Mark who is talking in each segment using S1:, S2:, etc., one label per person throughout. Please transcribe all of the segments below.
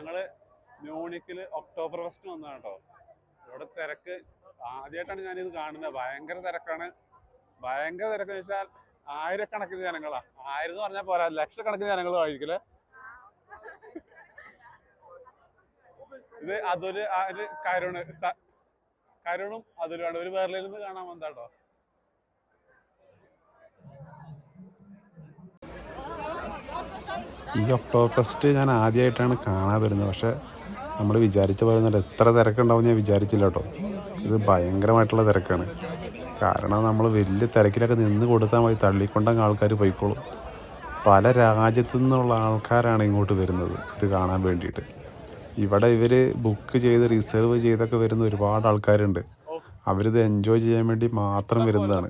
S1: ഞങ്ങൾ മ്യൂണിക്കിൽ October first വന്നതാണ് കേട്ടോ. ഇവിടെ തിരക്ക് ആദ്യമായിട്ടാണ് ഞാനിത് കാണുന്നത്. ഭയങ്കര തിരക്കാണ്. ഭയങ്കര തിരക്ക് വെച്ചാൽ ആയിരക്കണക്കിന് ജനങ്ങളാണ് ആയിരം എന്ന് പറഞ്ഞാൽ പോരാ. ലക്ഷക്കണക്കിന് ജനങ്ങൾ ആയിരിക്കില്ലേ? ഇത് അതൊരു ആ ഒരു കരുണ് കരുണും അതിലുമാണ്. ഒരു നിന്ന് കാണാൻ വന്നാട്ടോ
S2: ഈ ഒക്ടോബർ ഫെസ്റ്റ് ഞാൻ ആദ്യമായിട്ടാണ് കാണാൻ വരുന്നത്. പക്ഷേ നമ്മൾ വിചാരിച്ച പോലെ തന്നെ എത്ര തിരക്കുണ്ടാവും ഞാൻ വിചാരിച്ചില്ല കേട്ടോ. ഇത് ഭയങ്കരമായിട്ടുള്ള തിരക്കാണ്. കാരണം നമ്മൾ വലിയ തിരക്കിലൊക്കെ നിന്ന് കൊടുത്താൽ മതി. തള്ളിക്കൊണ്ടങ്ങ് ആൾക്കാർ പോയിക്കോളും. പല രാജ്യത്തു നിന്നുള്ള ആൾക്കാരാണ് ഇങ്ങോട്ട് വരുന്നത് ഇത് കാണാൻ വേണ്ടിയിട്ട്. ഇവിടെ ഇവർ ബുക്ക് ചെയ്ത് റിസർവ് ചെയ്തൊക്കെ വരുന്ന ഒരുപാട് ആൾക്കാരുണ്ട്. അവരിത് എൻജോയ് ചെയ്യാൻ വേണ്ടി മാത്രം വരുന്നതാണ്.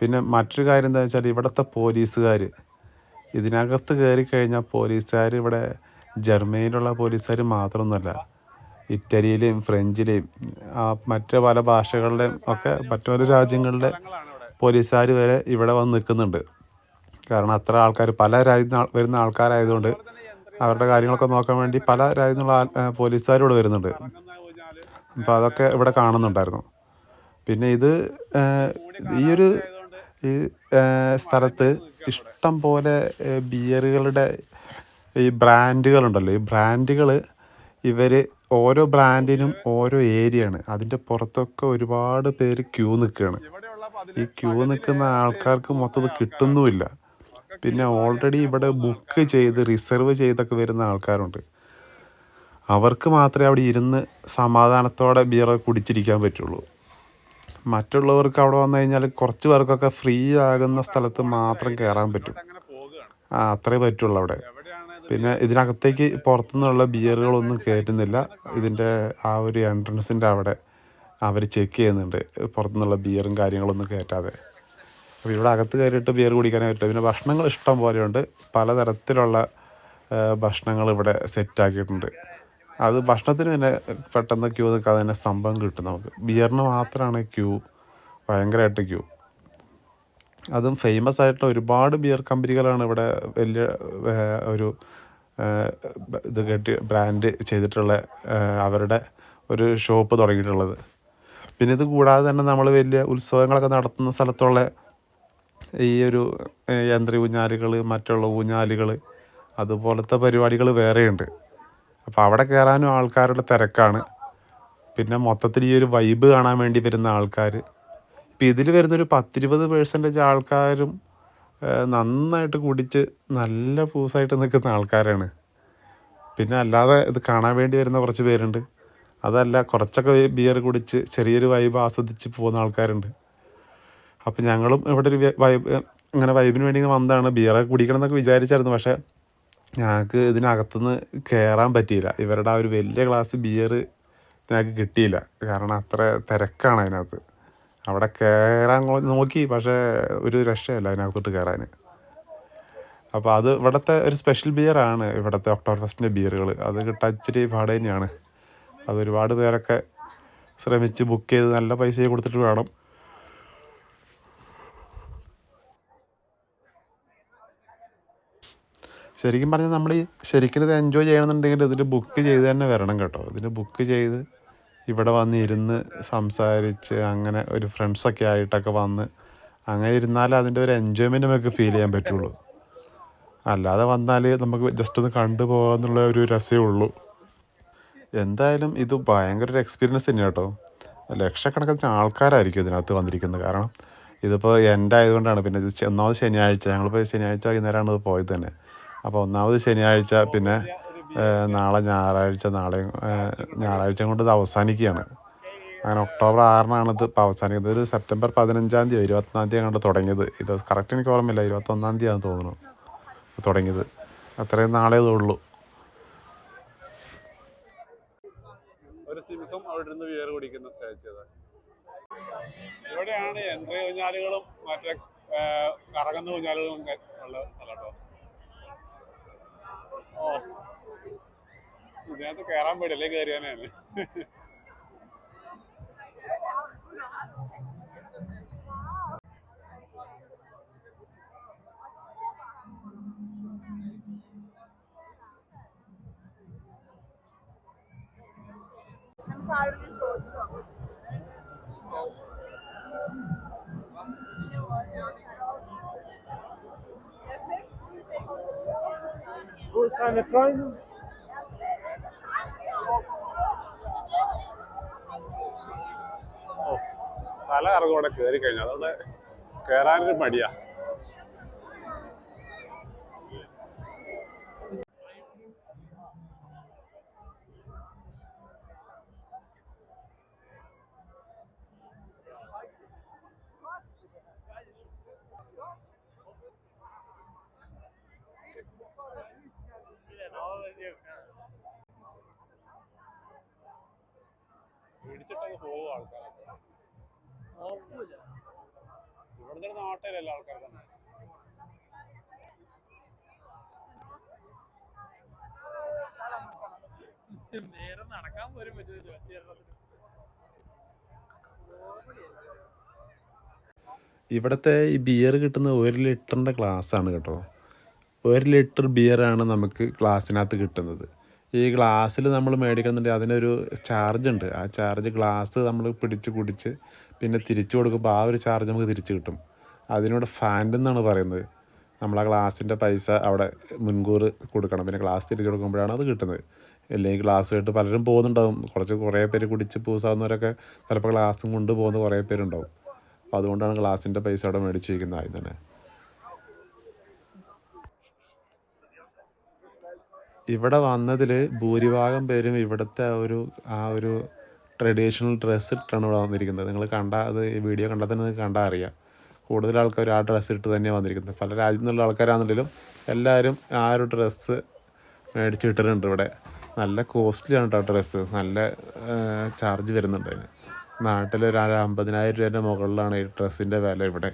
S2: പിന്നെ മറ്റൊരു കാര്യം എന്താ വെച്ചാൽ ഇവിടുത്തെ പോലീസുകാർ ഇതിനകത്ത് കയറി കഴിഞ്ഞാൽ പോലീസുകാർ ഇവിടെ ജർമ്മനിയിലുള്ള പോലീസുകാർ മാത്രമൊന്നുമല്ല ഇറ്റലിയിലെയും ഫ്രഞ്ചിലെയും മറ്റ് പല ഭാഷകളുടെയും ഒക്കെ മറ്റു പല രാജ്യങ്ങളിലെ പോലീസുകാർ വരെ ഇവിടെ വന്ന് നിൽക്കുന്നുണ്ട്. കാരണം അത്ര ആൾക്കാർ പല രാജ്യത്ത് വരുന്ന ആൾക്കാരായതുകൊണ്ട് അവരുടെ കാര്യങ്ങളൊക്കെ നോക്കാൻ വേണ്ടി പല രാജ്യത്തുള്ള പോലീസുകാരും ഇവിടെ വരുന്നുണ്ട്. അപ്പോൾ അതൊക്കെ ഇവിടെ കാണുന്നുണ്ടായിരുന്നു. പിന്നെ ഇത് ഈ ഒരു ഈ സ്ഥലത്ത് ഇഷ്ടം പോലെ ബിയറുകളുടെ ഈ ബ്രാൻഡുകളുണ്ടല്ലോ. ഈ ബ്രാൻഡുകൾ ഇവർ ഓരോ ബ്രാൻഡിനും ഓരോ ഏരിയയാണ്. അതിന്റെ പുറത്തൊക്കെ ഒരുപാട് പേര് ക്യൂ നിൽക്കുകയാണ് ഈ ക്യൂ നിൽക്കുന്ന ആൾക്കാർക്ക് മൊത്തം കിട്ടുന്നുമില്ല. പിന്നെ ഓൾറെഡി ഇവിടെ ബുക്ക് ചെയ്ത് റിസർവ് ചെയ്തൊക്കെ വരുന്ന ആൾക്കാരുണ്ട്. അവർക്ക് മാത്രമേ അവിടെ ഇരുന്ന് സമാധാനത്തോടെ ബിയറൊക്കെ കുടിച്ചിരിക്കാൻ പറ്റുള്ളൂ. മറ്റുള്ളവർക്ക് അവിടെ വന്നു കഴിഞ്ഞാൽ കുറച്ച് പേർക്കൊക്കെ ഫ്രീ ആകുന്ന സ്ഥലത്ത് മാത്രം കയറാൻ പറ്റും. ആ അത്രേ പറ്റുള്ളൂ അവിടെ. പിന്നെ ഇതിനകത്തേക്ക് പുറത്തുനിന്നുള്ള ബിയറുകളൊന്നും കയറ്റുന്നില്ല. ഇതിന്റെ ആ ഒരു എൻട്രൻസിന്റെ അവിടെ അവർ ചെക്ക് ചെയ്യുന്നുണ്ട്. പുറത്തുനിന്നുള്ള ബിയറും കാര്യങ്ങളൊന്നും കയറ്റാതെ. അപ്പോൾ ഇവിടെ അകത്ത് കയറിയിട്ട് ബിയർ കുടിക്കാനേ പറ്റില്ല പിന്നെ ഭക്ഷണങ്ങൾ ഇഷ്ടം പോലെയുണ്ട്. പലതരത്തിലുള്ള ഭക്ഷണങ്ങൾ ഇവിടെ സെറ്റാക്കിയിട്ടുണ്ട്. അത് ഭക്ഷണത്തിന് തന്നെ പെട്ടെന്ന് ക്യൂ നിൽക്കാതെ തന്നെ സംഭവം കിട്ടും നമുക്ക്. ബിയറിന് മാത്രമാണ് ക്യൂ ഭയങ്കരമായിട്ട് ക്യൂ. അതും ഫേമസ് ആയിട്ടുള്ള ഒരുപാട് ബിയർ കമ്പനികളാണ് ഇവിടെ വലിയ ഒരു ഇത് കെട്ടി ബ്രാൻഡ് ചെയ്തിട്ടുള്ള അവരുടെ ഒരു ഷോപ്പ് തുടങ്ങിയിട്ടുള്ളത്. പിന്നെ ഇത് കൂടാതെ തന്നെ നമ്മൾ വലിയ ഉത്സവങ്ങളൊക്കെ നടത്തുന്ന സ്ഥലത്തുള്ള ഈ ഒരു യന്ത്ര ഊഞ്ഞാലുകൾ മറ്റുള്ള ഊഞ്ഞാലുകൾ അതുപോലത്തെ പരിപാടികൾ വേറെയുണ്ട്. അപ്പോൾ അവിടെ കയറാനും ആൾക്കാരുടെ തിരക്കാണ്. പിന്നെ മൊത്തത്തിൽ ഈ ഒരു വൈബ് കാണാൻ വേണ്ടി വരുന്ന ആൾക്കാർ ഇപ്പം ഇതിൽ വരുന്നൊരു പത്തിരുപത് പേഴ്സന്റേജ് ആൾക്കാരും നന്നായിട്ട് കുടിച്ച് നല്ല പൂസായിട്ട് നിൽക്കുന്ന ആൾക്കാരാണ്. പിന്നെ അല്ലാതെ ഇത് കാണാൻ വേണ്ടി വരുന്ന കുറച്ച് പേരുണ്ട്. അതല്ല കുറച്ചൊക്കെ ബിയർ കുടിച്ച് ചെറിയൊരു വൈബ് ആസ്വദിച്ച് പോകുന്ന ആൾക്കാരുണ്ട്. അപ്പോൾ ഞങ്ങളും ഇവിടെ ഒരു വൈബ് അങ്ങനെ വൈബിന് വേണ്ടി വന്നതാണ്. ബിയറൊക്കെ കുടിക്കണം എന്നൊക്കെ വിചാരിച്ചായിരുന്നു. പക്ഷേ ഞങ്ങൾക്ക് ഇതിനകത്തുനിന്ന് കയറാൻ പറ്റിയില്ല. ഇവരുടെ ആ ഒരു വലിയ ഗ്ലാസ് ബിയർ ഞങ്ങൾക്ക് കിട്ടിയില്ല. കാരണം അത്ര തിരക്കാണ് അതിനകത്ത്. അവിടെ കയറാൻ നോക്കി. പക്ഷേ ഒരു രക്ഷയില്ല അതിനകത്തോട്ട് കയറാൻ അപ്പോൾ അത് ഇവിടുത്തെ ഒരു സ്പെഷ്യൽ ബിയറാണ് ഇവിടുത്തെ ഒക്ടോബർ ഫസ്റ്റിന്റെ ബിയറുകൾ അത് കിട്ടാൻ ഇച്ചിരി പാട് തന്നെയാണ്. അത് ഒരുപാട് പേരൊക്കെ ശ്രമിച്ച് ബുക്ക് ചെയ്ത് നല്ല പൈസ കൊടുത്തിട്ട് വേണം. ശരിക്കും പറഞ്ഞാൽ നമ്മൾ ഈ ശരിക്കും ഇത് എൻജോയ് ചെയ്യണമെന്നുണ്ടെങ്കിൽ ഇതിൽ ബുക്ക് ചെയ്ത് തന്നെ വരണം കേട്ടോ. ഇതിൽ ബുക്ക് ചെയ്ത് ഇവിടെ വന്ന് ഇരുന്ന് സംസാരിച്ച് അങ്ങനെ ഒരു ഫ്രണ്ട്സൊക്കെ ആയിട്ടൊക്കെ വന്ന് അങ്ങനെ ഇരുന്നാലേ അതിന്റെ ഒരു എൻജോയ്മെന്റ് നമുക്ക് ഫീൽ ചെയ്യാൻ പറ്റുള്ളൂ. അല്ലാതെ വന്നാൽ നമുക്ക് ജസ്റ്റ് ഒന്ന് കണ്ടു പോകാമെന്നുള്ള ഒരു രസമേ ഉള്ളൂ. എന്തായാലും ഇത് ഭയങ്കര ഒരു എക്സ്പീരിയൻസ് തന്നെയാണ് കേട്ടോ. ലക്ഷക്കണക്കിന് ആൾക്കാരായിരിക്കും ഇതിനകത്ത് വന്നിരിക്കുന്നത്. കാരണം ഇതിപ്പോൾ എന്റെ ആയതുകൊണ്ടാണ് പിന്നെ ഇത് ഒന്നാമത് ശനിയാഴ്ച. ഞങ്ങളിപ്പോൾ ശനിയാഴ്ച വൈകുന്നേരമാണ് ഇത് പോയത് തന്നെ. അപ്പോൾ ഒന്നാമത് ശനിയാഴ്ച പിന്നെ നാളെ ഞായറാഴ്ച നാളെയും ഞായറാഴ്ച കൊണ്ട് ഇത് അവസാനിക്കുകയാണ്. അങ്ങനെ ഒക്ടോബർ ആറിനാണ് ഇത് ഇപ്പോൾ അവസാനിക്കുന്നത്. ഒരു സെപ്റ്റംബർ പതിനഞ്ചാം തീയതി ഇരുപത്തൊന്നാം തീയതി അങ്ങോട്ട് തുടങ്ങിയത്. ഇത് കറക്റ്റ് എനിക്ക് ഓർമ്മയില്ല ഇരുപത്തൊന്നാം തീയതി ആണെന്ന് തോന്നുന്നു തുടങ്ങിയത്. അത്രയും നാളേ ഉള്ളൂ.
S1: ഒരു സിംഹം അവിടെ നിന്ന് കുടിക്കുന്ന സ്റ്റാച്ചു ഇവിടെയാണ് യന്ത്ര ഊഞ്ഞാലുകളും മറ്റേ കറങ്ങുന്ന ഊഞ്ഞാലുകളും ഉള്ള സ്ഥലം കേട്ടോ. ഓ. ഇതിനകത്ത് കയറാൻ പാടില്ലേ കയറിയാനാണ്
S3: നമുക്ക് Deine Freundin?
S1: ഓ തല കറങ്ങോടെ കയറി കഴിഞ്ഞു അതുകൊണ്ട് കയറാനൊരു മടിയാ പോവും ആൾക്കാരൊക്കെ. ഇവിടുത്തെ നാട്ടിലല്ല ആൾക്കാർക്ക്
S3: നേരെ നടക്കാൻ പോലും പറ്റില്ല
S2: ഇവിടുത്തെ ഈ ബിയർ കിട്ടുന്നത് ഒരു ലിറ്ററിന്റെ ഗ്ലാസ്സാണ് കേട്ടോ. ഒരു ലിറ്റർ ബിയറാണ് നമുക്ക് ഗ്ലാസ്സിനകത്ത് കിട്ടുന്നത്. ഈ ഗ്ലാസ്സിൽ നമ്മൾ മേടിക്കുന്നുണ്ടെങ്കിൽ അതിനൊരു ചാർജ് ഉണ്ട്. ആ ചാർജ് ഗ്ലാസ് നമ്മൾ പിടിച്ച് കുടിച്ച് പിന്നെ തിരിച്ചു കൊടുക്കുമ്പോൾ ആ ഒരു ചാർജ് നമുക്ക് തിരിച്ച് കിട്ടും. അതിനോട് ഫാൻഡ് എന്നാണ് പറയുന്നത്. നമ്മൾ ആ ഗ്ലാസിന്റെ പൈസ അവിടെ മുൻകൂർ കൊടുക്കണം. പിന്നെ ഗ്ലാസ് തിരിച്ചു കൊടുക്കുമ്പോഴാണ് അത് കിട്ടുന്നത്. അല്ലെങ്കിൽ ഗ്ലാസ്സുമായിട്ട് പലരും പോകുന്നുണ്ടാവും. കുറച്ച് കുറേ പേര് കുടിച്ച് പൂസാവുന്നവരൊക്കെ ചിലപ്പോൾ ഗ്ലാസും കൊണ്ടുപോകുന്ന കുറേ പേരുണ്ടാവും. അപ്പോൾ അതുകൊണ്ടാണ് ഗ്ലാസിന്റെ പൈസ അവിടെ മേടിച്ച് വയ്ക്കുന്നത് ആദ്യം തന്നെ. ഇവിടെ വന്നതിൽ ഭൂരിഭാഗം പേരും ഇവിടുത്തെ ഒരു ആ ഒരു ട്രഡീഷണൽ ഡ്രസ്സ് ഇട്ടാണ് ഇവിടെ വന്നിരിക്കുന്നത്. നിങ്ങൾ കണ്ട അത് ഈ വീഡിയോ കണ്ടാൽ തന്നെ നിങ്ങൾക്ക് കണ്ടാൽ അറിയാം. കൂടുതൽ ആൾക്കാർ ആ ഡ്രസ്സ് ഇട്ട് തന്നെയാണ് വന്നിരിക്കുന്നത്. പല രാജ്യത്തു നിന്നുള്ള ആൾക്കാരാണെങ്കിലും എല്ലാവരും ആ ഒരു ഡ്രസ്സ് മേടിച്ചിട്ടിട്ടുണ്ട് ഇവിടെ. നല്ല കോസ്റ്റ്ലിയാണ് കേട്ടോ ഡ്രസ്സ്. നല്ല ചാർജ് വരുന്നുണ്ട് അതിന്. നാട്ടിൽ ഒരു അമ്പതിനായിരം രൂപേന്റെ മുകളിലാണ് ഈ ഡ്രസ്സിന്റെ വില ഇവിടെ.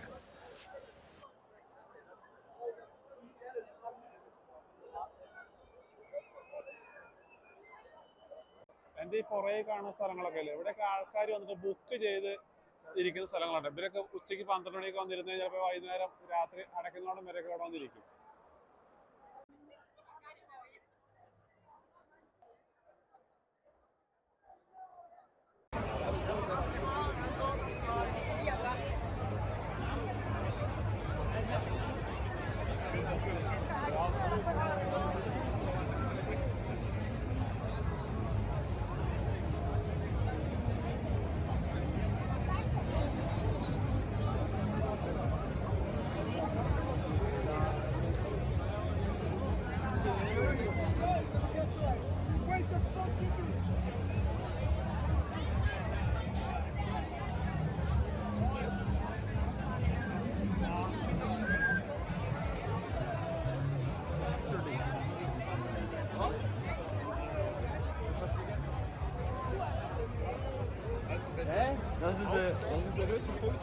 S1: പുറകെ കാണുന്ന സ്ഥലങ്ങളൊക്കെ അല്ലേ? ഇവിടെയൊക്കെ ആൾക്കാർ വന്നിട്ട് ബുക്ക് ചെയ്ത് ഇരിക്കുന്ന സ്ഥലങ്ങളുണ്ട് ഇവരൊക്കെ ഉച്ചയ്ക്ക് പന്ത്രണ്ട് മണിക്ക് വന്നിരുന്ന് ചിലപ്പോൾ വൈകുന്നേരം രാത്രി അടയ്ക്കുന്നോടം വരെയൊക്കെ ഇവിടെ വന്നിരിക്കും.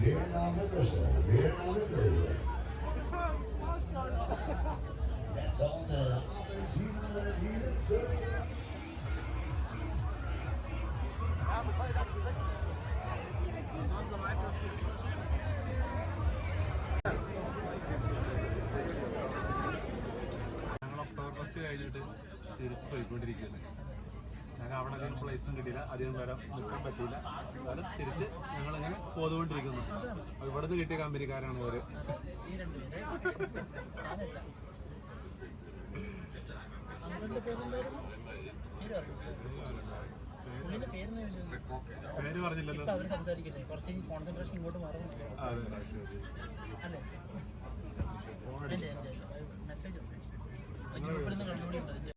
S4: Weer naar de Brussel, weer naar de Brugge. Het zal de appelsien hier het surfen.
S5: ഞങ്ങൾ ഒക്ടോബർ ഫസ്റ്റ് കഴിഞ്ഞിട്ട് തിരിച്ച് പോയിക്കൊണ്ടിരിക്കുകയാണ്
S6: ഞങ്ങൾക്ക് അവിടെ അധികം പ്ലേസും കിട്ടിയില്ല. അധികം വരാൻ നിൽക്കാൻ പറ്റിയില്ല. അതും തിരിച്ച് ഞങ്ങളങ്ങനെ പോതുകൊണ്ടിരിക്കുന്നു. ഇവിടുന്ന് കിട്ടിയ കമ്പനിക്കാരാണ് ഇവർ പേര് പറഞ്ഞില്ലല്ലോ.